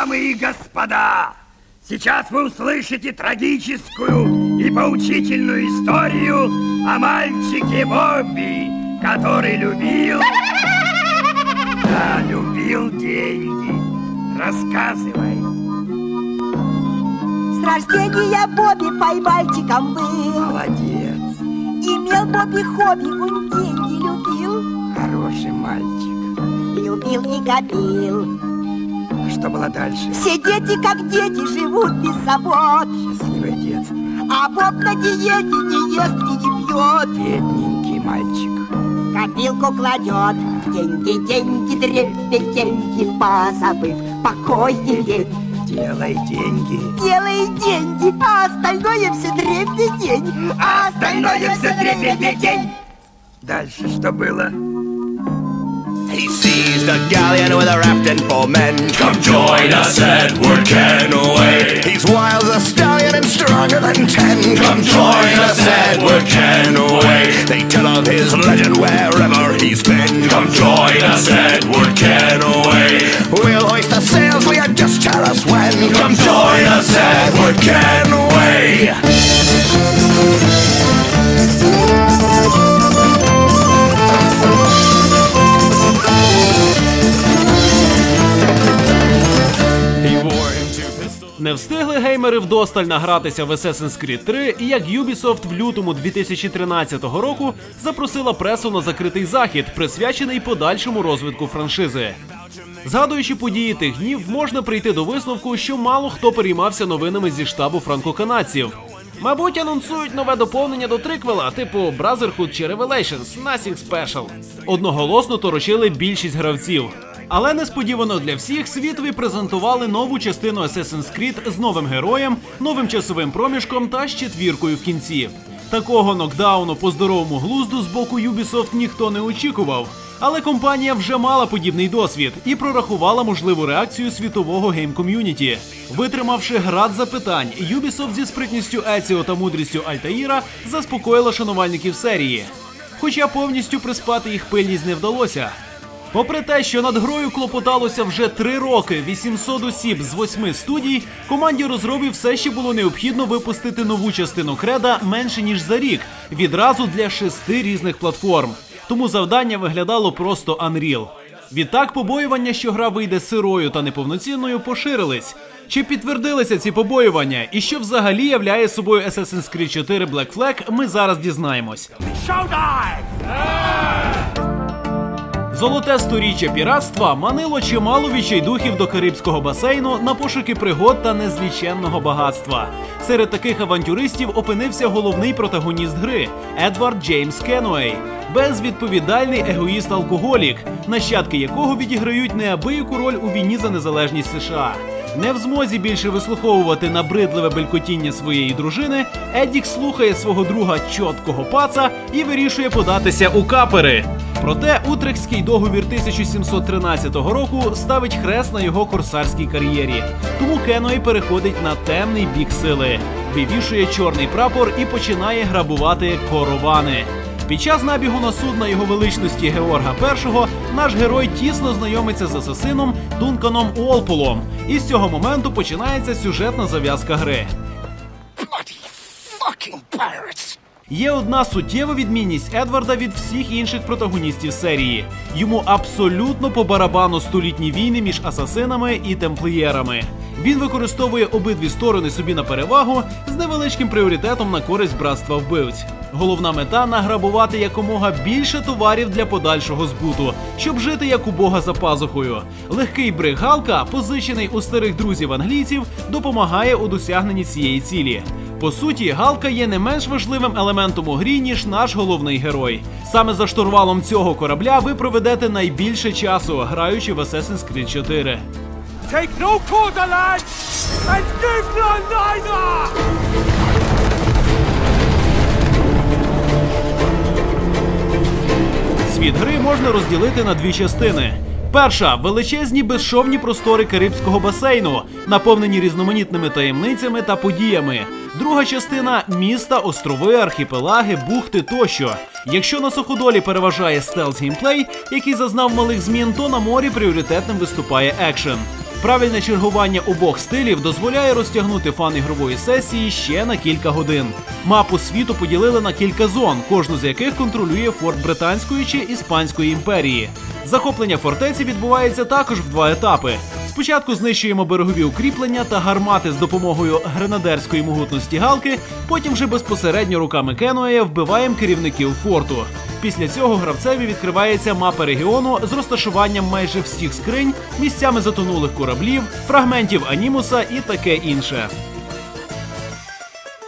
Дамы и господа, сейчас вы услышите трагическую и поучительную историю о мальчике Бобби, который любил... Да, любил деньги. Рассказывай. С рождения Бобби поймальчиком был. Молодец. Имел Бобби хобби, он деньги любил. Хороший мальчик. Любил и копил. Что было дальше? Все дети, как дети, живут без забот. Счастливое детство. А Боб на диете не ест и не пьет. Бедненький мальчик. Копилку кладет. Деньги, деньги, дребедь, деньги, позабыв покой и лень. Делай деньги. Делай деньги, а остальное все дребедень. А остальное все дребедень. Дальше что было? He seized a galleon with a rafting for men. Come join us, Edward Kenway. He's wild as a stallion and stronger than ten. Come join us, Edward Kenway. They tell of his legend wherever he's been. Come join us, встигли геймери вдосталь награтися в Assassin's Creed 3, і як Ubisoft в лютому 2013 року запросила пресу на закритий захід, присвячений подальшому розвитку франшизи. Згадуючи події тих днів, можна прийти до висновку, що мало хто переймався новинами зі штабу франкоканадців. Мабуть, анонсують нове доповнення до триквела, типу Brotherhood чи Revelations, Nothing Special. Одноголосно торочили більшість гравців. Але несподівано для всіх світові презентували нову частину Assassin's Creed з новим героєм, новим часовим проміжком та з четвіркою в кінці. Такого нокдауну по здоровому глузду з боку Ubisoft ніхто не очікував. Але компанія вже мала подібний досвід і прорахувала можливу реакцію світового гейм-ком'юніті. Витримавши град запитань, Ubisoft зі спритністю Еціо та мудрістю Альтаїра заспокоїла шанувальників серії. Хоча повністю приспати їх пильність не вдалося. Попри те, що над грою клопоталося вже три роки, 800 осіб з восьми студій, команді розробів все ще було необхідно випустити нову частину креда менше ніж за рік, відразу для шести різних платформ. Тому завдання виглядало просто Unreal. Відтак побоювання, що гра вийде сирою та неповноцінною, поширились. Чи підтвердилися ці побоювання, і що взагалі являє собою Assassin's Creed 4 Black Flag, ми зараз дізнаємось. Золоте сторіччя піратства манило чимало відчайдухів до Карибського басейну на пошуки пригод та незліченного багатства. Серед таких авантюристів опинився головний протагоніст гри Едвард Джеймс Кенуей, безвідповідальний егоїст-алкоголік, нащадки якого відіграють неабияку роль у війні за незалежність США. Не в змозі більше вислуховувати набридливе белькотіння своєї дружини, Едік слухає свого друга чоткого паца і вирішує податися у капери. Проте Утрехтський договір 1713 року ставить хрест на його корсарській кар'єрі. Тому Кеной переходить на темний бік сили, вивішує чорний прапор і починає грабувати коровани. Під час набігу на судна його величності Георга І наш герой тісно знайомиться з асасином Дунканом Уолполом. І з цього моменту починається сюжетна зав'язка гри. Є одна суттєва відмінність Едварда від всіх інших протагоністів серії. Йому абсолютно по барабану столітні війни між асасинами і темплієрами. Він використовує обидві сторони собі на перевагу з невеличким пріоритетом на користь братства вбивць. Головна мета награбувати якомога більше товарів для подальшого збуту, щоб жити як у бога за пазухою. Легкий бригалка, позичений у старих друзів англійців, допомагає у досягненні цієї цілі. По суті, галка є не менш важливим елементом у грі, ніж наш головний герой. Саме за штурвалом цього корабля ви проведете найбільше часу, граючи в Assassin's Creed 4. Take no quarter, lads, and give none neither! Світ гри можна розділити на дві частини. Перша величезні безшовні простори Карибського басейну, наповнені різноманітними таємницями та подіями. Друга частина міста, острови, архіпелаги, бухти тощо. Якщо на суходолі переважає стелс геймплей, який зазнав малих змін, то на морі пріоритетним виступає екшен. Правильне чергування обох стилів дозволяє розтягнути фан ігрової сесії ще на кілька годин. Мапу світу поділили на кілька зон, кожну з яких контролює форт Британської чи Іспанської імперії. Захоплення фортеці відбувається також в два етапи. Спочатку знищуємо берегові укріплення та гармати з допомогою гренадерської могутності галки, потім вже безпосередньо руками Кенуея вбиваємо керівників форту. Після цього гравцеві відкривається мапа регіону з розташуванням майже всіх скринь, місцями затонулих кораблів, фрагментів анімуса і таке інше.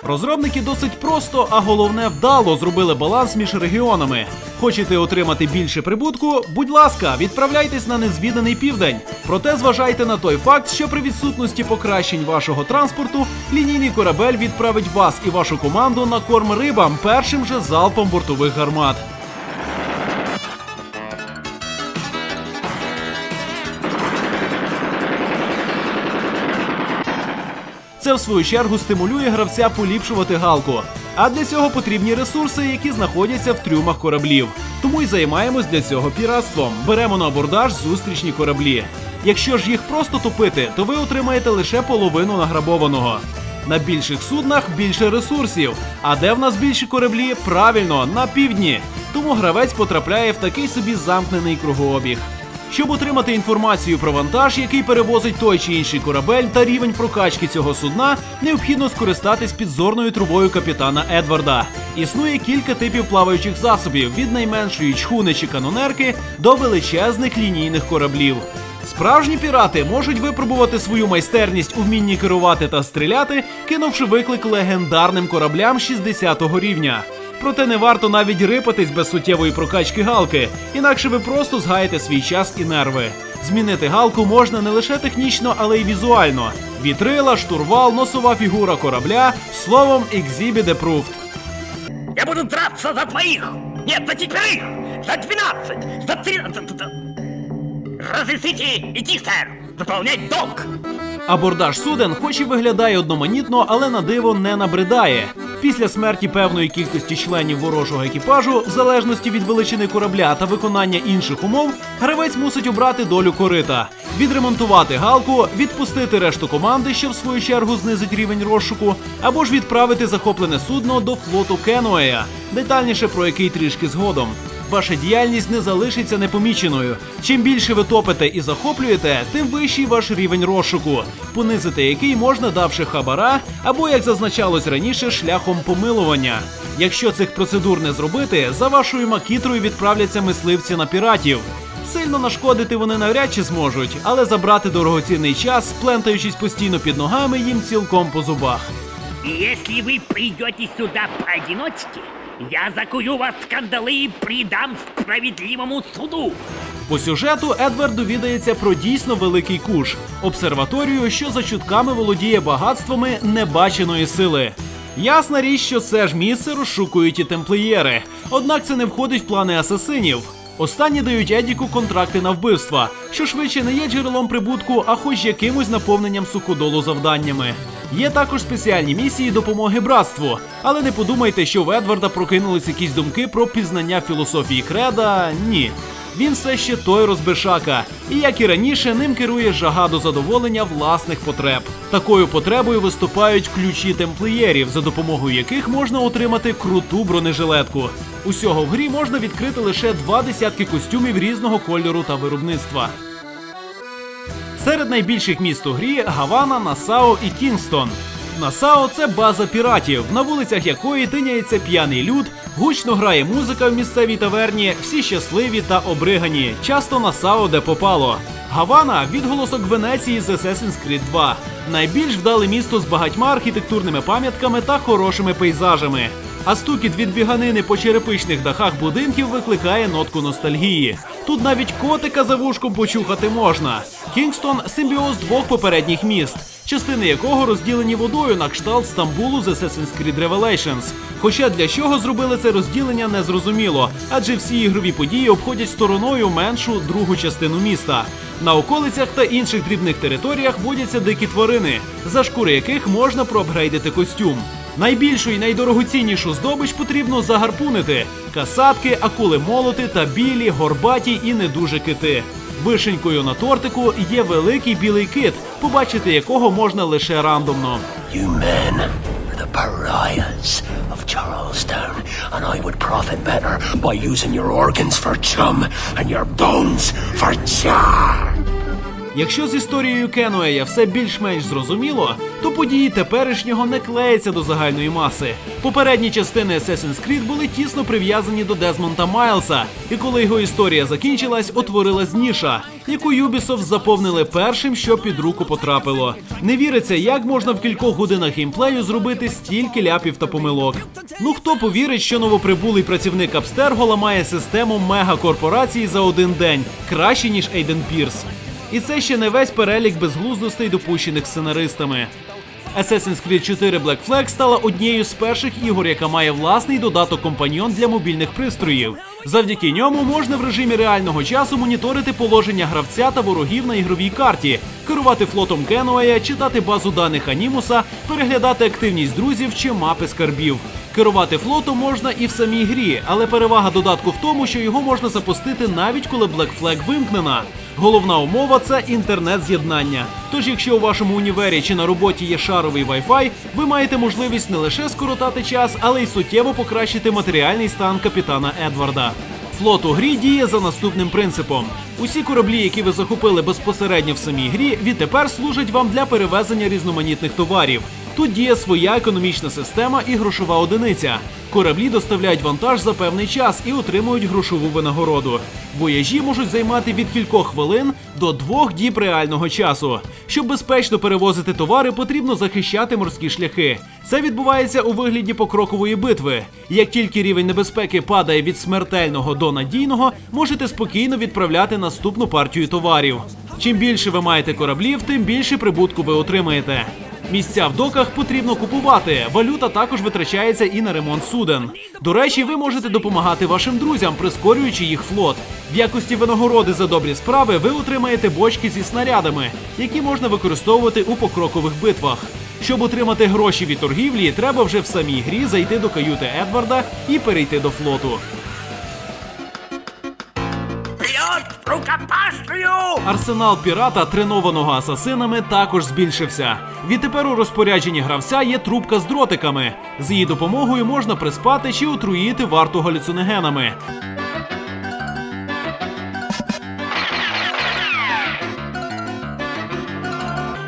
Розробники досить просто, а головне вдало зробили баланс між регіонами. Хочете отримати більше прибутку? Будь ласка, відправляйтесь на незвіданий південь. Проте зважайте на той факт, що при відсутності покращень вашого транспорту лінійний корабель відправить вас і вашу команду на корм рибам першим же залпом бортових гармат. Це в свою чергу стимулює гравця поліпшувати галку. А для цього потрібні ресурси, які знаходяться в трюмах кораблів. Тому й займаємось для цього піратством. Беремо на абордаж зустрічні кораблі. Якщо ж їх просто топити, то ви отримаєте лише половину награбованого. На більших суднах більше ресурсів. А де в нас більші кораблі? Правильно, на півдні. Тому гравець потрапляє в такий собі замкнений кругообіг. Щоб отримати інформацію про вантаж, який перевозить той чи інший корабель та рівень прокачки цього судна, необхідно скористатись підзорною трубою капітана Едварда. Існує кілька типів плаваючих засобів від найменшої чхуни чи канонерки до величезних лінійних кораблів. Справжні пірати можуть випробувати свою майстерність у вмінні керувати та стріляти, кинувши виклик легендарним кораблям 60-го рівня. Проте не варто навіть рипатись без суттєвої прокачки галки, інакше ви просто згаєте свій час і нерви. Змінити галку можна не лише технічно, але й візуально. Вітрила, штурвал, носова фігура корабля, словом, exhibit approved. Я буду драться за двоих! Нет, за четверых! За двенадцать! За тринадцать! Разрешите идти, сэр! Заполнять долг! Абордаж суден, хоч і виглядає одноманітно, але на диво не набридає. Після смерті певної кількості членів ворожого екіпажу, в залежності від величини корабля та виконання інших умов, гравець мусить обрати долю корита, відремонтувати галку, відпустити решту команди, що в свою чергу знизить рівень розшуку, або ж відправити захоплене судно до флоту Кенуея, детальніше про який трішки згодом. Ваша діяльність не залишиться непоміченою. Чим більше ви топите і захоплюєте, тим вищий ваш рівень розшуку, понизити який можна давши хабара, або як зазначалось раніше, шляхом помилування. Якщо цих процедур не зробити, за вашою макітрою відправляться мисливці на піратів. Сильно нашкодити вони навряд чи зможуть, але забрати дорогоцінний час, плентаючись постійно під ногами, їм цілком по зубах. Если вы придете сюда поодиночке, я закую вас в кандалы и придам справедливому суду. По сюжету Едвард довідається про дійсно великий куш обсерваторію, що за чутками володіє багатствами небаченої сили. Ясна річ, що це ж місце розшукують і темплієри. Однак це не входить в плани асасинів. Останні дають Едіку контракти на вбивства, що швидше не є джерелом прибутку, а хоч якимось наповненням суходолу завданнями. Є також спеціальні місії допомоги братству, але не подумайте, що в Едварда прокинулись якісь думки про пізнання філософії креда. Ні. Він все ще той розбишака, і як і раніше, ним керує жага до задоволення власних потреб. Такою потребою виступають ключі темплієрів, за допомогою яких можна отримати круту бронежилетку. Усього в грі можна відкрити лише два десятки костюмів різного кольору та виробництва. Серед найбільших міст у грі Гавана, Насао і Кінгстон. Насао це база піратів, на вулицях якої тиняється п'яний люд, гучно грає музика в місцевій таверні, всі щасливі та обригані, часто Насао де попало. Гавана відголосок Венеції з Assassin's Creed 2. Найбільш вдале місто з багатьма архітектурними пам'ятками та хорошими пейзажами. А стукіт від біганини по черепичних дахах будинків викликає нотку ностальгії. Тут навіть котика за вушком почухати можна. Кінгстон симбіоз двох попередніх міст, частини якого розділені водою на кшталт Стамбулу з Assassin's Creed Revelations. Хоча для чого зробили це розділення не зрозуміло, адже всі ігрові події обходять стороною меншу другу частину міста. На околицях та інших дрібних територіях водяться дикі тварини, за шкури яких можна проапгрейдити костюм. Найбільшу і найдорогоціннішу здобич потрібно загарпунити: касатки, акули молоти та білі, горбаті і не дуже кити. Вишенькою на тортику є великий білий кит, побачити якого можна лише рандомно. You men are the pariahs of Charlestown, and I would profit better by using your organs for chum and your bones for char. Якщо з історією Кенуея все більш-менш зрозуміло, то події теперішнього не клеяться до загальної маси. Попередні частини Assassin's Creed були тісно прив'язані до Дезмонта Майлса, і коли його історія закінчилась, утворилась ніша, яку Ubisoft заповнили першим, що під руку потрапило. Не віриться, як можна в кількох годинах геймплею зробити стільки ляпів та помилок. Ну хто повірить, що новоприбулий працівник Абстерго ламає систему мегакорпорації за один день краще ніж Ейден Пірс. І це ще не весь перелік безглуздостей, допущених сценаристами. Assassin's Creed 4 Black Flag стала однією з перших ігор, яка має власний додаток компаньйон для мобільних пристроїв. Завдяки ньому можна в режимі реального часу моніторити положення гравця та ворогів на ігровій карті, керувати флотом Кенуея, читати базу даних Анімуса, переглядати активність друзів чи мапи скарбів. Керувати флотом можна і в самій грі, але перевага додатку в тому, що його можна запустити навіть коли Black Flag вимкнена. Головна умова це інтернет-з'єднання. Тож, якщо у вашому універі чи на роботі є шаровий Wi-Fi, ви маєте можливість не лише скоротати час, але й суттєво покращити матеріальний стан капітана Едварда. Флот у грі діє за наступним принципом: усі кораблі, які ви захопили безпосередньо в самій грі, відтепер служать вам для перевезення різноманітних товарів. Тут діє своя економічна система і грошова одиниця. Кораблі доставляють вантаж за певний час і отримують грошову винагороду. Вояжі можуть займати від кількох хвилин до двох діб реального часу. Щоб безпечно перевозити товари, потрібно захищати морські шляхи. Це відбувається у вигляді покрокової битви. Як тільки рівень небезпеки падає від смертельного до надійного, можете спокійно відправляти наступну партію товарів. Чим більше ви маєте кораблів, тим більше прибутку ви отримаєте. Місця в доках потрібно купувати. Валюта також витрачається і на ремонт суден. До речі, ви можете допомагати вашим друзям, прискорюючи їх флот. В якості винагороди за добрі справи ви отримаєте бочки зі снарядами, які можна використовувати у покрокових битвах. Щоб отримати гроші від торгівлі, треба вже в самій грі зайти до каюти Едварда і перейти до флоту. Арсенал пірата, тренованого асасинами, також збільшився. Відтепер у розпорядженні гравця є трубка з дротиками. З її допомогою можна приспати чи отруїти варту галюциногенами.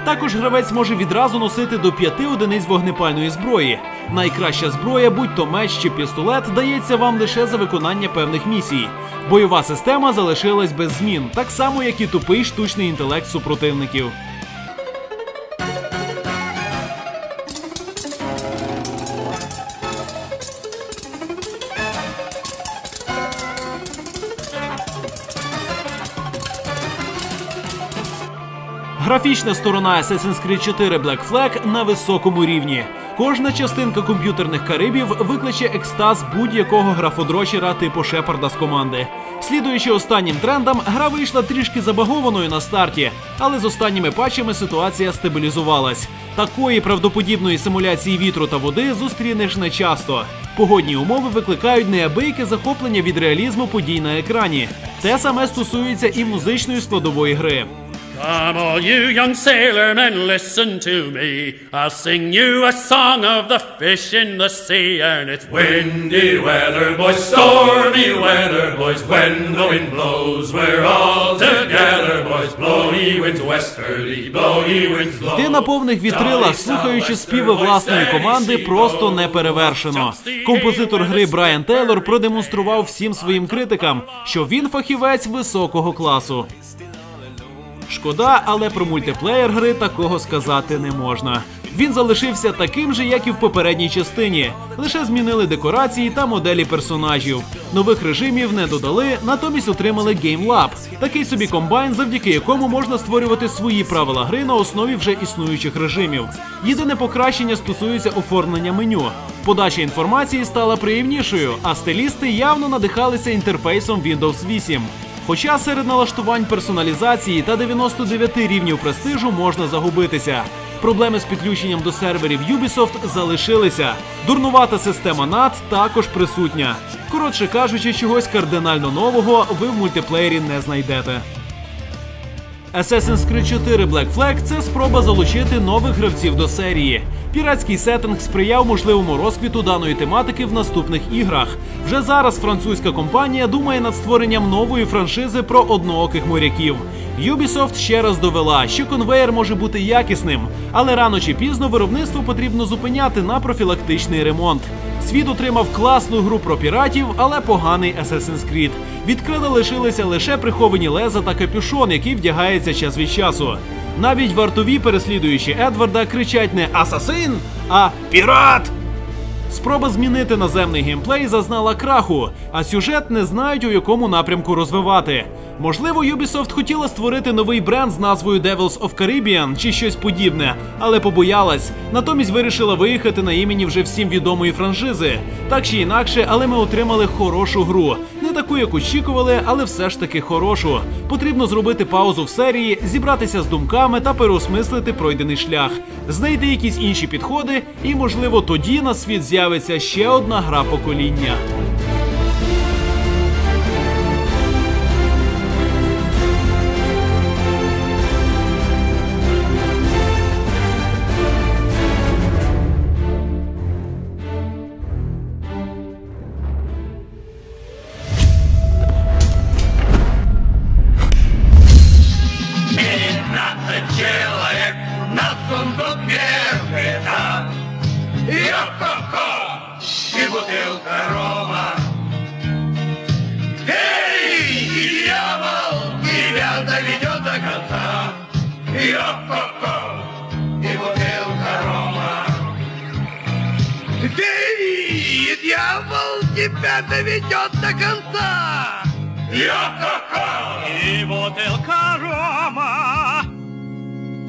Також гравець може відразу носити до п'яти одиниць вогнепальної зброї. Найкраща зброя, будь то меч чи пістолет, дається вам лише за виконання певних місій. Бойова система залишилась без змін, так само як і тупий штучний інтелект супротивників. Графічна сторона Assassin's Creed 4 Black Flag на високому рівні. Кожна частинка комп'ютерних карибів викличе екстаз будь-якого графодрочера типу Шепарда з команди. Слідуючи останнім трендам, гра вийшла трішки забагованою на старті, але з останніми патчами ситуація стабілізувалась. Такої правдоподібної симуляції вітру та води зустрінеш не часто. Погодні умови викликають неабияке захоплення від реалізму подій на екрані. Те саме стосується і музичної складової гри. Come, all you young sailormen, listen to me. I'll sing you a song of the fish in the sea, and it's windy weather, boys, stormy weather, boys. When the wind blows, we're all together, boys. Blow ye winds westerly, blow ye winds blow. Ти на повних вітрилах, слухаючи співи власної команди, просто не перевершено. Композитор гри Брайан Тейлор продемонстрував всім своїм критикам, що він фахівець високого класу. Шкода, але про мультиплеєр гри такого сказати не можна. Він залишився таким же, як і в попередній частині. Лише змінили декорації та моделі персонажів. Нових режимів не додали, натомість отримали Game Lab. Такий собі комбайн, завдяки якому можна створювати свої правила гри на основі вже існуючих режимів. Єдине покращення стосується оформлення меню. Подача інформації стала приємнішою, а стилісти явно надихалися інтерфейсом Windows 8. Хоча серед налаштувань персоналізації та 99 рівнів престижу можна загубитися. Проблеми з підключенням до серверів Ubisoft залишилися. Дурнувата система NAT також присутня. Коротше кажучи, чогось кардинально нового ви в мультиплеєрі не знайдете. Assassin's Creed 4 Black Flag – це спроба залучити нових гравців до серії. Піратський сеттинг сприяв можливому розквіту даної тематики в наступних іграх. Вже зараз французька компанія думає над створенням нової франшизи про однооких моряків. Ubisoft ще раз довела, що конвейер може бути якісним, але рано чи пізно виробництво потрібно зупиняти на профілактичний ремонт. Світ отримав класну гру про піратів, але поганий Assassin's Creed. Від лишилися лише приховані леза та капюшон, який вдягається час від часу. Навіть вартові, переслідуючи Едварда, кричать не Асасин, а Пірат! Спроба змінити наземний геймплей зазнала краху, а сюжет не знають у якому напрямку розвивати. Можливо, Ubisoft хотіла створити новий бренд з назвою Devils of Caribbean чи щось подібне, але побоялась. Натомість вирішила виїхати на імені вже всім відомої франшизи. Так чи інакше, але ми отримали хорошу гру. Не таку, як очікували, але все ж таки хорошу. Потрібно зробити паузу в серії, зібратися з думками та переосмислити пройдений шлях, знайти якісь інші підходи, і можливо тоді на світ з'явиться ще одна гра покоління. Человек на сундуке вина. Йо-хо-хо! И бутылка рома. Эй, дьявол, тебя доведет до конца. Йо-хо-хо! И бутылка рома. Эй, дьявол, тебя доведет до конца. Йо-хо-хо! И бутылка рома.